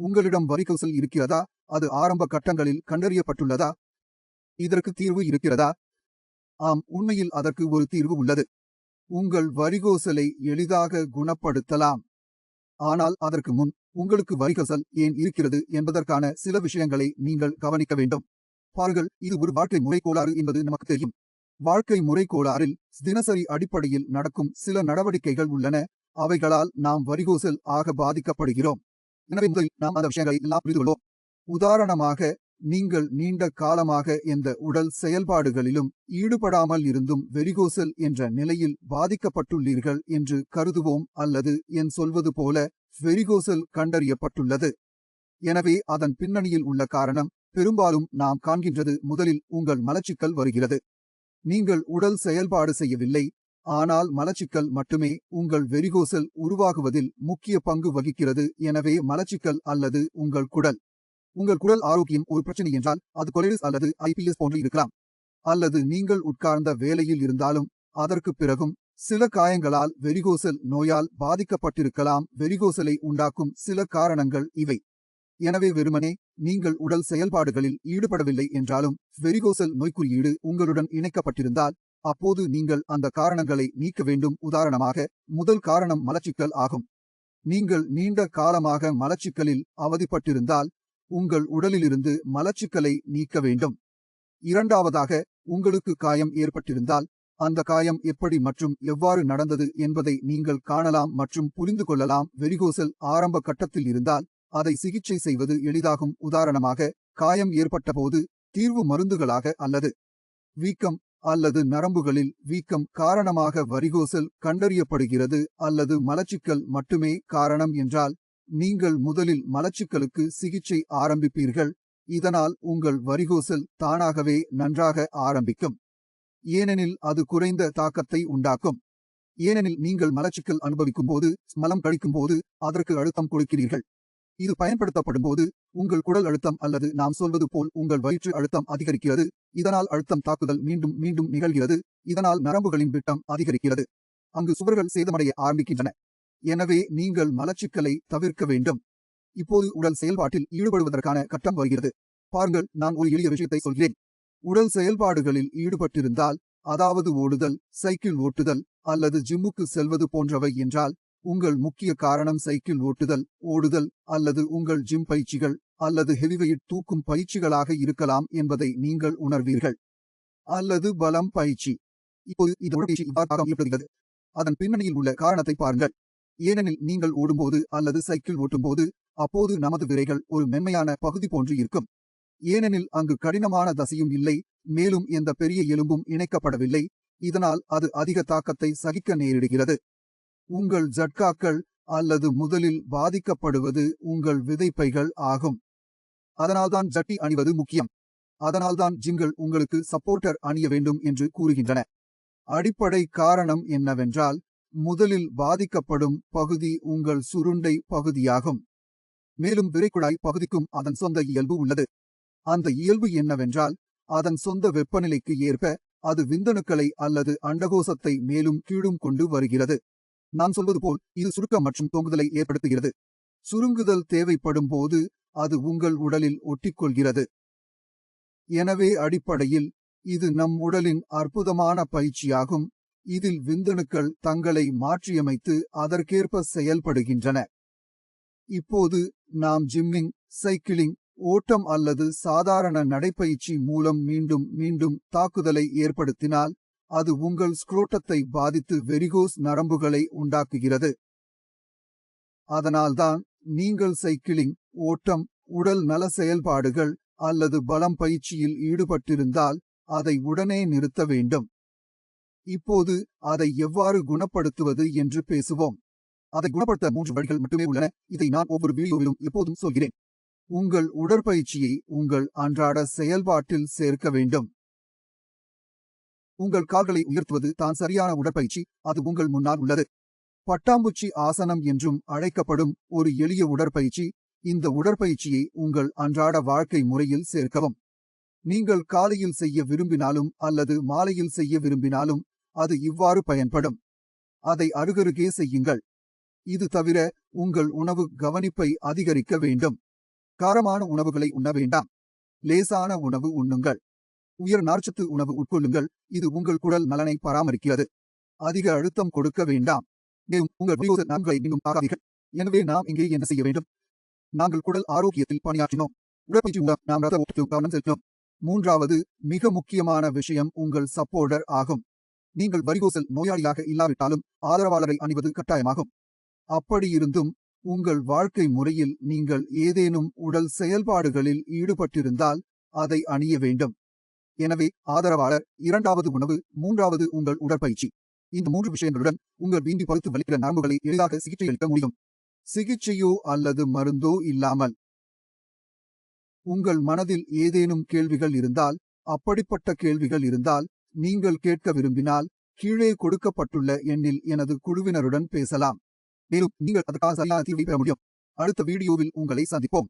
உங்களிடம் வரிகௌசல் இருக்கிறதா? அது ஆரம்ப கட்டங்களில் கண்டறியப்பட்டுள்ளதா? இதற்கு தீர்வு இருக்கிறதா? ஆம் உண்மையில் அதற்கு ஒரு தீர்வு உள்ளது. உங்கள் வரிகோசலை எளிதாக குணப்படுத்தலாம். ஆனால் அதற்கு முன் உங்களுக்கு வரிகசல் ஏன் இருக்கிறது என்பதற்கான சில விஷயங்களை நீங்கள் கவனிக்க வேண்டும். பாருங்கள் இது ஒரு வாழ்க்கை முறை கோளாறு என்பது நமக்கு தெரியும். வாழ்க்கை முறை கோளாறில் தினசரி அடிப்படையில் நடக்கும் சில நடவடிக்கைகள் உள்ளன. அவைகளால் நாம் வரிகோசல் ஆக பாதிக்கப்படுகிறோம். எனவே முதலில் நாம் அந்த விஷயங்களை எல்லாம் புரிந்து கொள்வோம் உதாரணமாக நீங்கள் நீண்ட காலமாக எந்த உடல் செயல்பாடுகளிலும் ஈடுபடாமல் இருந்தும் வெறிகோசல் என்ற நிலையில் பாதிக்கப்பட்டுள்ளீர்கள் என்று கருதுவோம் அல்லது என் சொல்வது போல வெரிகோசல் கண்டறியப்பட்டுள்ளது. எனவே அதன் பின்னணியில் உள்ள காரணம் பெரும்பாலும் நாம் காண்கின்றது முதலில் உங்கள் மலச்சிக்கல் வருகிறது. நீங்கள் உடல் செயல்பாடு செய்யவில்லை ஆனால் மலச்சிக்கல் மட்டுமே உங்கள் வெரிகோசல் உருவாகுவதில் முக்கிய பங்கு வகிக்கிறது. எனவே மலச்சிக்கல் அல்லது உங்கள் குடல். உங்கள் குடல் ஆரோக்கியம் ஒரு பிரச்சனை என்றால் அது கொலைடிஸ் அல்லது ஐபிஎஸ் போன்று இருக்கலாம். அல்லது நீங்கள் உட்கார்ந்த வேலையில் இருந்தாலும் அதற்கு பிறகும் சில காயங்களால் வெரிகோசல் நோயால் பாதிக்கப்பட்டிருக்கலாம். வெரிகோசலை உண்டாக்கும் சில காரணங்கள் இவை. எனவே வெறுமனே நீங்கள் உடல் செயல்பாடுகளில் ஈடுபடவில்லை என்றாலும் வெரிகோசல் நோய்க்குறியீடு உங்களுடன் இணைக்கப்பட்டிருந்தால் அப்போது நீங்கள் அந்த காரணங்களை நீக்க வேண்டும். உதாரணமாக முதல் காரணம் மலச்சிக்கல் ஆகும். நீங்கள் நீண்ட காலமாக மலச்சிக்கலில் அவதிப்பட்டிருந்தால் உங்கள் உடலிலிருந்து மலச்சிக்கலை நீக்க வேண்டும். இரண்டாவதாக உங்களுக்கு காயம் ஏற்பட்டிருந்தால் அந்த காயம் எப்படி மற்றும் எவ்வாறு நடந்தது என்பதை நீங்கள் காணலாம் மற்றும் புரிந்து கொள்ளலாம். வெரிகோசல் ஆரம்ப கட்டத்தில் இருந்தால் அதை சிகிச்சை செய்வது எளிதாகும். உதாரணமாக காயம் ஏற்பட்டபோது தீர்வு மருந்துகளாக அல்லது வீக்கம் அல்லது நரம்புகளில் வீக்கம் காரணமாக வரிகோசல் கண்டறியப்படுகிறது அல்லது மலச்சிக்கல் மட்டுமே காரணம் என்றால் நீங்கள் முதலில் மலச்சிக்கலுக்கு சிகிச்சை ஆரம்பிப்பீர்கள் இதனால் உங்கள் வரிகோசல் தானாகவே நன்றாக ஆரம்பிக்கும். ஏனெனில் அது குறைந்த தாக்கத்தை உண்டாக்கும். ஏனெனில் நீங்கள் மலச்சிக்கல் அனுபவிக்கும் போது மலம் கழிக்கும் போது அதற்கு அழுத்தம் கொடுக்கிறீர்கள். இது பயன்படுத்தப்படும் போது உங்கள் குடல் அழுத்தம் அல்லது நாம் சொல்வது போல் உங்கள் வயிற்று அழுத்தம் அதிகரிக்கிறது. இதனால் அழுத்தம் தாக்குதல் மீண்டும் மீண்டும் நிகழ்கிறது. இதனால் நரம்புகளின் விட்டம் அதிகரிக்கிறது. அங்கு சுவர்கள் சேதமடைய ஆரம்பிக்கின்றன. எனவே நீங்கள் மலச்சிக்கலை தவிர்க்க வேண்டும். இப்போது உடல் செயல்பாட்டில் ஈடுபடுவதற்கான கட்டம் வருகிறது. பாருங்கள் நான் ஒரு எளிய விஷயத்தை சொல்கிறேன். உடல் செயல்பாடுகளில் ஈடுபட்டிருந்தால் அதாவது ஓடுதல் சைக்கிள் ஓட்டுதல் அல்லது ஜிம்முக்கு செல்வது போன்றவை என்றால் உங்கள் முக்கிய காரணம் சைக்கிள் ஓட்டுதல் ஓடுதல் அல்லது உங்கள் ஜிம் பயிற்சிகள் அல்லது ஹெவிவெயிட் தூக்கும் பயிற்சிகளாக இருக்கலாம் என்பதை நீங்கள் உணர்வீர்கள். அல்லது பலம் பயிற்சி. இப்போது இது உடற்பயிற்சி இவ்வாறு ஏற்படுகிறது அதன் பின்னணியில் உள்ள காரணத்தை பாருங்கள். ஏனெனில் நீங்கள் ஓடும்போது அல்லது சைக்கிள் ஓட்டும்போது அப்போது நமது விரைகள் ஒரு மென்மையான பகுதி போன்று இருக்கும். ஏனெனில் அங்கு கடினமான தசையும் இல்லை மேலும் எந்த பெரிய எலும்பும் இணைக்கப்படவில்லை. இதனால் அது அதிக தாக்கத்தை சகிக்க நேரிடுகிறது. உங்கள் ஜட்காக்கள் அல்லது முதலில் பாதிக்கப்படுவது உங்கள் விதைப்பைகள் ஆகும். அதனால்தான் ஜட்டி அணிவது முக்கியம். அதனால்தான் ஜிம்கள் உங்களுக்கு சப்போர்ட்டர் அணிய வேண்டும் என்று கூறுகின்றன. அடிப்படை காரணம் என்னவென்றால் முதலில் பாதிக்கப்படும் பகுதி உங்கள் சுருண்டை பகுதியாகும். மேலும் விரைக்குழாய் பகுதிக்கும் அதன் சொந்த இயல்பு உள்ளது. அந்த இயல்பு என்னவென்றால் அதன் சொந்த வெப்பநிலைக்கு ஏற்ப அது விந்தணுக்களை அல்லது அண்டகோசத்தை மேலும் கீழும் கொண்டு வருகிறது. நான் சொல்வது போல் இது சுருக்கம் மற்றும் தொங்குதலை ஏற்படுத்துகிறது. சுருங்குதல் தேவைப்படும் போது அது உங்கள் உடலில் ஒட்டிக்கொள்கிறது. எனவே அடிப்படையில் இது நம் உடலின் அற்புதமான பயிற்சியாகும். இதில் விந்தணுக்கள் தங்களை மாற்றியமைத்து அதற்கேற்ப செயல்படுகின்றன. இப்போது நாம் ஜிம்மிங் சைக்கிளிங் ஓட்டம் அல்லது சாதாரண நடைப்பயிற்சி மூலம் மீண்டும் மீண்டும் தாக்குதலை ஏற்படுத்தினால் அது உங்கள் ஸ்க்ரோட்டத்தை பாதித்து வெரிகோஸ் நரம்புகளை உண்டாக்குகிறது. அதனால்தான் நீங்கள் சைக்கிளிங் ஓட்டம் உடல் நல செயல்பாடுகள் அல்லது பலம் பயிற்சியில் ஈடுபட்டிருந்தால் அதை உடனே நிறுத்த வேண்டும். இப்போது அதை எவ்வாறு குணப்படுத்துவது என்று பேசுவோம். அதை குணப்படுத்த மூன்று வழிகள் மட்டுமே உள்ளன. இதை நான் ஒவ்வொரு வீடியோவிலும் எப்போதும் சொல்கிறேன். உங்கள் உடற்பயிற்சியை உங்கள் அன்றாட செயல்பாட்டில் சேர்க்க வேண்டும். உங்கள் கால்களை உயர்த்துவது தான் சரியான உடற்பயிற்சி. அது உங்கள் முன்னால் உள்ளது. பட்டாம்பூச்சி ஆசனம் என்றும் அழைக்கப்படும் ஒரு எளிய உடற்பயிற்சி. இந்த உடற்பயிற்சியை உங்கள் அன்றாட வாழ்க்கை முறையில் சேர்க்கவும். நீங்கள் காலையில் செய்ய விரும்பினாலும் அல்லது மாலையில் செய்ய விரும்பினாலும் அது இவ்வாறு பயன்படும். அதை அருகருகே செய்யுங்கள். இது தவிர உங்கள் உணவு கவனிப்பை அதிகரிக்க வேண்டும். காரமான உணவுகளை உண்ண வேண்டாம். லேசான உணவு உண்ணுங்கள். உயர் நார்ச்சத்து உணவு உட்கொள்ளுங்கள். இது உங்கள் குடல் நலனை பராமரிக்கிறது. அதிக அழுத்தம் கொடுக்க வேண்டாம். மேலும் உங்கள் வலியோச நன்களை இன்னும் ஆகாதீர்கள். எனவே நாம் இங்கே என்ன செய்ய வேண்டும்? நாங்கள் குடல் ஆரோக்கியத்தில் பணியாற்றினோம். உடற்பயிற்சி மூலம் நாம் ரத்த ஓட்டத்தில் கவனம் செலுத்தினோம். மூன்றாவது மிக முக்கியமான விஷயம் உங்கள் சப்போர்டர் ஆகும். நீங்கள் வரிகோசல் நோயாளியாக இல்லாவிட்டாலும் ஆதரவாளரை அணிவது கட்டாயமாகும். அப்படியிருந்தும் உங்கள் வாழ்க்கை முறையில் நீங்கள் ஏதேனும் உடல் செயல்பாடுகளில் ஈடுபட்டிருந்தால் அதை அணிய வேண்டும். எனவே ஆதரவாளர் இரண்டாவது உணவு மூன்றாவது உங்கள் உடற்பயிற்சி. இந்த மூன்று விஷயங்களுடன் உங்கள் வீண்டி பழுத்து வலிக்கிற நரம்புகளை எளிதாக சிகிச்சையளிக்க முடியும். சிகிச்சையோ அல்லது மருந்தோ இல்லாமல். உங்கள் மனதில் ஏதேனும் கேள்விகள் இருந்தால் அப்படிப்பட்ட கேள்விகள் இருந்தால் நீங்கள் கேட்க விரும்பினால் கீழே கொடுக்கப்பட்டுள்ள எண்ணில் எனது குழுவினருடன் பேசலாம். மேலும் நீங்கள் அதற்காக சரியான தீர்வை பெற முடியும். அடுத்த வீடியோவில் உங்களை சந்திப்போம்.